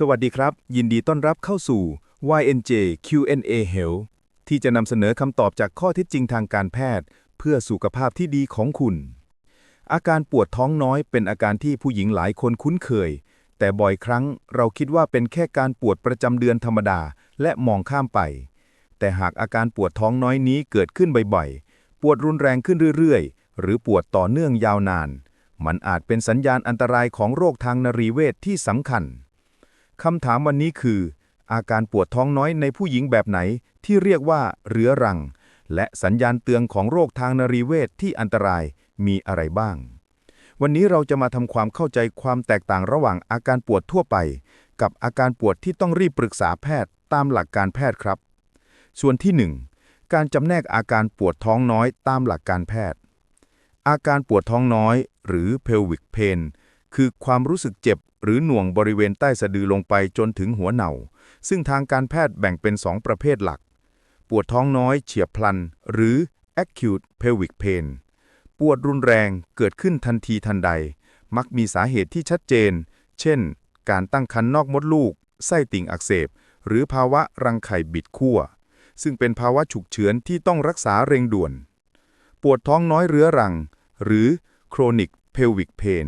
สวัสดีครับ ยินดีต้อนรับเข้าสู่ YNJ Q&A Health ที่จะนำเสนอคำตอบจากข้อเท็จจริงทางการแพทย์ เพื่อสุขภาพที่ดีของคุณ อาการปวดท้องน้อยเป็นอาการที่ผู้หญิงหลายคนคุ้นเคย แต่บ่อยครั้งเราคิดว่าเป็นแค่การปวดประจำเดือนธรรมดา และมองข้ามไป แต่หากอาการปวดท้องน้อยนี้เกิดขึ้นบ่อยๆ ปวดรุนแรงขึ้นเรื่อยๆ หรือปวดต่อเนื่องยาวนาน มันอาจเป็นสัญญาณอันตรายของโรคทางนรีเวชที่สำคัญ คำถามวันนี้คือ อาการปวดท้องน้อยในผู้หญิงแบบไหนที่เรียกว่าเรื้อรัง และสัญญาณเตือนของโรคทางนรีเวชที่อันตรายมีอะไรบ้าง วันนี้เราจะมาทำความเข้าใจความแตกต่างระหว่างอาการปวดทั่วไป กับอาการปวดที่ต้องรีบปรึกษาแพทย์ตามหลักการแพทย์ครับ ส่วนที่ 1 การจำแนกอาการปวดท้องน้อยตามหลักการแพทย์ อาการปวดท้องน้อย หรือ pelvic pain คือความรู้สึกเจ็บหรือหน่วงบริเวณใต้สะดือลงไปจนถึงหัวเน่า ซึ่งทางการแพทย์แบ่งเป็น 2 ประเภทหลัก ปวดท้องน้อยเฉียบพลัน หรือ acute pelvic pain ปวดรุนแรงเกิดขึ้นทันทีทันใด มักมีสาเหตุที่ชัดเจน เช่น การตั้งครรภ์นอกมดลูก ไส้ติ่งอักเสบ หรือภาวะรังไข่บิดขั้ว ซึ่งเป็นภาวะฉุกเฉินที่ต้องรักษาเร่งด่วน ปวดท้องน้อยเรื้อรัง หรือ chronic pelvic pain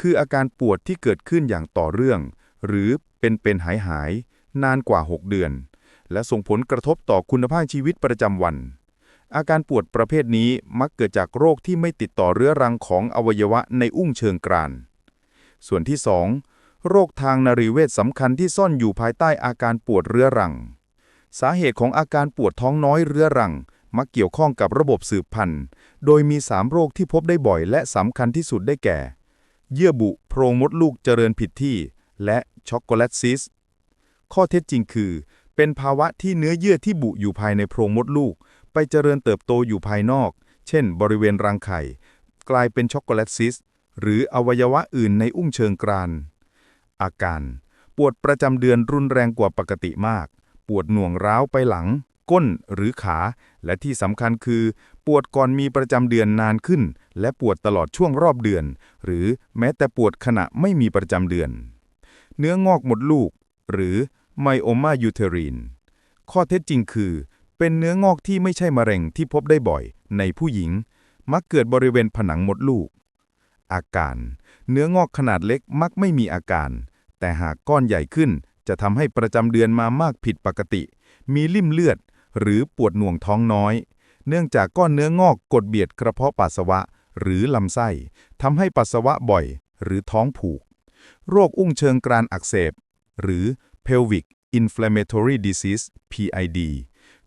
คืออาการปวดที่เกิดขึ้นอย่างต่อเนื่อง หรือเป็นเป็นหายหายๆนานกว่า 6 เดือน และส่งผลกระทบต่อคุณภาพชีวิตประจำวัน อาการปวดประเภทนี้มักเกิดจากโรคที่ไม่ติดต่อเรื้อรังของอวัยวะในอุ้งเชิงกราน ส่วนที่ 2 โรคทางนรีเวชสำคัญที่ซ่อนอยู่ภายใต้อาการปวดเรื้อรัง สาเหตุของอาการปวดท้องน้อยเรื้อรังมักเกี่ยวข้องกับระบบสืบพันธุ์ โดยมี 3 โรคที่พบได้บ่อยและสำคัญที่สุดได้แก่ เยื่อบุโพรงมดลูกเจริญผิดที่ และช็อกโกแลตซิส ข้อเท็จจริงคือ เป็นภาวะที่เนื้อเยื่อที่บุอยู่ภายในโพรงมดลูก ไปเจริญเติบโตอยู่ภายนอก เช่น บริเวณรังไข่ กลายเป็นช็อกโกแลตซิส หรืออวัยวะอื่นในอุ้งเชิงกราน อาการ ปวดประจำเดือนรุนแรงกว่าปกติมาก ปวดหน่วงร้าวไปหลัง ก้นหรือขา และที่สำคัญคือ ปวดก่อนมีประจำเดือนนานขึ้น และปวดตลอดช่วงรอบเดือน หรือแม้แต่ปวดขณะไม่มีประจำเดือน เนื้องอกหมดลูก หรือไมโอมายูเทรีนข้อเท็จจริงคือ เป็นเนื้องอกที่ไม่ใช่มะเร็งที่พบได้บ่อย ในผู้หญิง มักเกิดบริเวณผนังมดลูก อาการ เนื้องอกขนาดเล็กมักไม่มีอาการ แต่หากก้อนใหญ่ขึ้นจะทำให้ประจำเดือนมามากผิดปกติ มีลิ่มเลือด หรือปวดหน่วงท้องน้อย เนื่องจากก้อนเนื้องอกกดเบียดกระเพาะปัสสาวะ หรือลำไส้ทำให้ปัสสาวะบ่อย หรือท้องผูก โรคอุ้งเชิงกรานอักเสบ หรือ pelvic inflammatory disease PID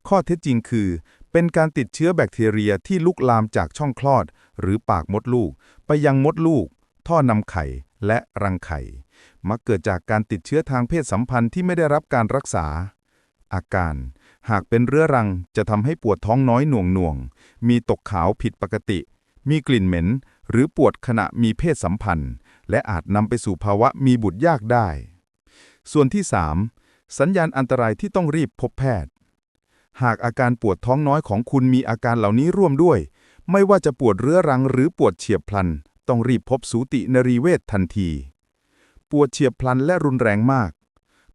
ข้อเท็จจริงคือ เป็นการติดเชื้อแบคทีเรียที่ลุกลามจากช่องคลอด หรือปากมดลูก ไปยังมดลูก ท่อนำไข่และรังไข่ มักเกิดจากการติดเชื้อทางเพศสัมพันธ์ที่ไม่ได้รับการรักษา อาการ หากเป็นเรื้อรังจะทำให้ปวดท้องน้อยหน่วงหน่วง มีตกขาวผิดปกติ มีกลิ่นเหม็น หรือปวดขณะมีเพศสัมพันธ์ และอาจนำไปสู่ภาวะมีบุตรยากได้ ส่วนที่ 3 สัญญาณอันตรายที่ต้องรีบพบแพทย์ หากอาการปวดท้องน้อยของคุณมีอาการเหล่านี้ร่วมด้วย ไม่ว่าจะปวดเรื้อรังหรือปวดเฉียบพลัน ต้องรีบพบสูตินรีเวชทันที ปวดเฉียบพลันและรุนแรงมาก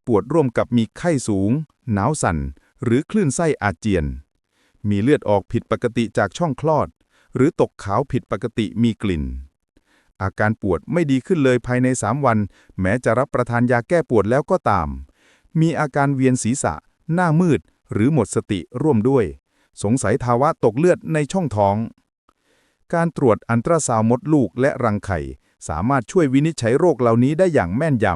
ปวดร่วมกับมีไข้สูง หนาวสั่น หรือคลื่นไส้อาเจียน มีเลือดออกผิดปกติจากช่องคลอด หรือตกขาวผิดปกติมีกลิ่น อาการปวดไม่ดีขึ้นเลยภายใน 3 วัน แม้จะรับประทานยาแก้ปวดแล้วก็ตาม มีอาการเวียนศีรษะ หน้ามืด หรือหมดสติร่วมด้วย สงสัยภาวะตกเลือดในช่องท้อง การตรวจอันตราซาวมดลูกและรังไข่ สามารถช่วยวินิจฉัยโรคเหล่านี้ได้อย่างแม่นย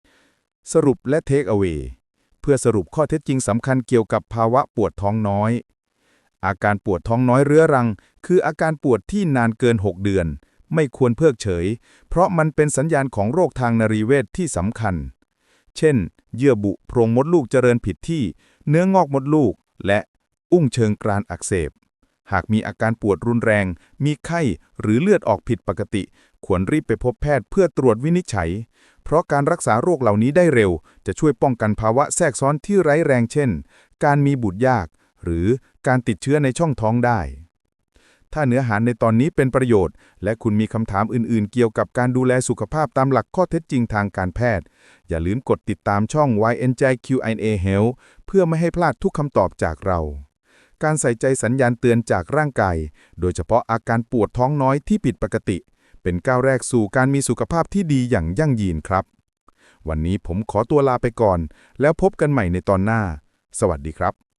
ำสรุปและเทคเอา a y เพื่อสรุปข้อเท็จจริงสำคัญเกี่ยวกับภาวะปวดท้องน้อย อาการปวดท้องน้อยเรื้อรัง คืออาการปวดที่นานเกิน 6 เดือน ไม่ควรเพิกเฉย เพราะมันเป็นสัญญาณของโรคทางนรีเวชที่สำคัญ เช่น เยื่อบุโพรงมดลูกเจริญผิดที่ เนื้องอกมดลูก และอุ้งเชิงกรานอักเสบ หากมีอาการปวดรุนแรง มีไข้หรือเลือดออกผิดปกติ ควรรีบไปพบแพทย์เพื่อตรวจวินิจฉัย เพราะการรักษาโรคเหล่านี้ได้เร็ว จะช่วยป้องกันภาวะแทรกซ้อนที่ร้ายแรงเช่น การมีบุตรยาก หรือการติดเชื้อในช่องท้องได้ ถ้าเนื้อหาในตอนนี้เป็นประโยชน์ และคุณมีคำถามอื่นๆ เกี่ยวกับการดูแลสุขภาพตามหลักข้อเท็จจริงทางการแพทย์ อย่าลืมกดติดตามช่อง YNJ Q&A Health เพื่อไม่ให้พลาดทุกคำตอบจากเรา การใส่ใจสัญญาณเตือนจากร่างกาย โดยเฉพาะอาการปวดท้องน้อยที่ผิดปกติ เป็นก้าวแรกสู่การมีสุขภาพที่ดีอย่างยั่งยืนครับ วันนี้ผมขอตัวลาไปก่อน แล้วพบกันใหม่ในตอนหน้า สวัสดีครับ